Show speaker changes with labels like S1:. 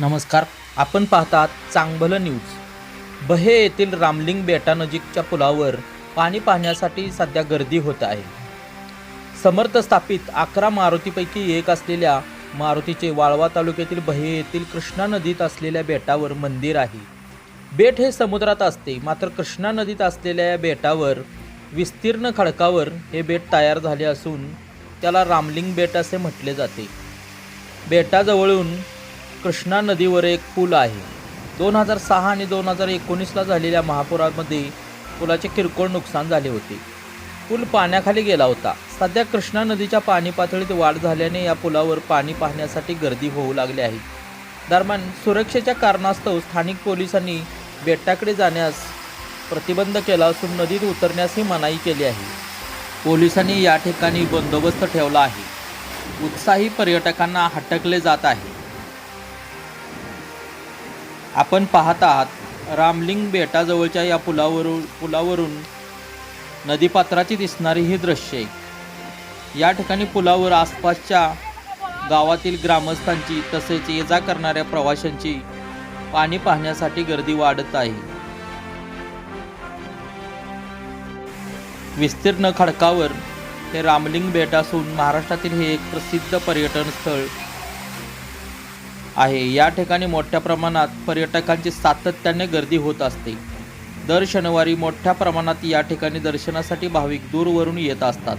S1: नमस्कार आपण पाहतात चांगभलं न्यूज. बहे येथील रामलिंग बेटानजीकच्या पुलावर पाणी पाहण्यासाठी सध्या गर्दी होत आहे. समर्थ स्थापित अकरा मारुतीपैकी एक असलेल्या मारुतीचे वाळवा तालुक्यातील बहे येथील कृष्णा नदीत असलेल्या बेटावर मंदिर आहे. बेट हे समुद्रात असते मात्र कृष्णा नदीत असलेल्या या बेटावर विस्तीर्ण खडकावर हे बेट तयार झाले असून त्याला रामलिंग बेट असे म्हटले जाते. बेटाजवळून कृष्णा नदीवर एक पूल आहे. दोन हजार सहा आणि दोन हजार एकोणीसला झालेल्या महापुरामध्ये पुलाचे किरकोळ नुकसान झाले होते. पूल पाण्याखाली गेला होता. सध्या कृष्णा नदीच्या पाणी पातळीत वाढ झाल्याने या पुलावर पाणी पाहण्यासाठी गर्दी होऊ लागली आहे. दरम्यान सुरक्षेच्या कारणास्तव स्थानिक पोलिसांनी बेटाकडे जाण्यास प्रतिबंध केला असून नदीत उतरण्यासही मनाई केली आहे. पोलिसांनी या ठिकाणी बंदोबस्त ठेवला आहे. उत्साही पर्यटकांना हटकले जात आहे. आपण पाहत आहात रामलिंग बेटाजवळच्या या पुलावरून पुलावरून नदीपात्राची दिसणारी ही दृश्ये या ठिकाणी पुलावर आसपासच्या गावातील ग्रामस्थांची तसेच ये जा करणाऱ्या प्रवाशांची पाणी पाहण्यासाठी गर्दी वाढत आहे. विस्तीर्ण खडकावर हे रामलिंग बेट असून महाराष्ट्रातील हे एक प्रसिद्ध पर्यटन स्थळ आहे. या ठिकाणी मोठ्या प्रमाणात पर्यटकांची सातत्याने गर्दी होत असते. दर शनिवारी मोठ्या प्रमाणात या ठिकाणी दर्शनासाठी भाविक दूरवरून येत असतात.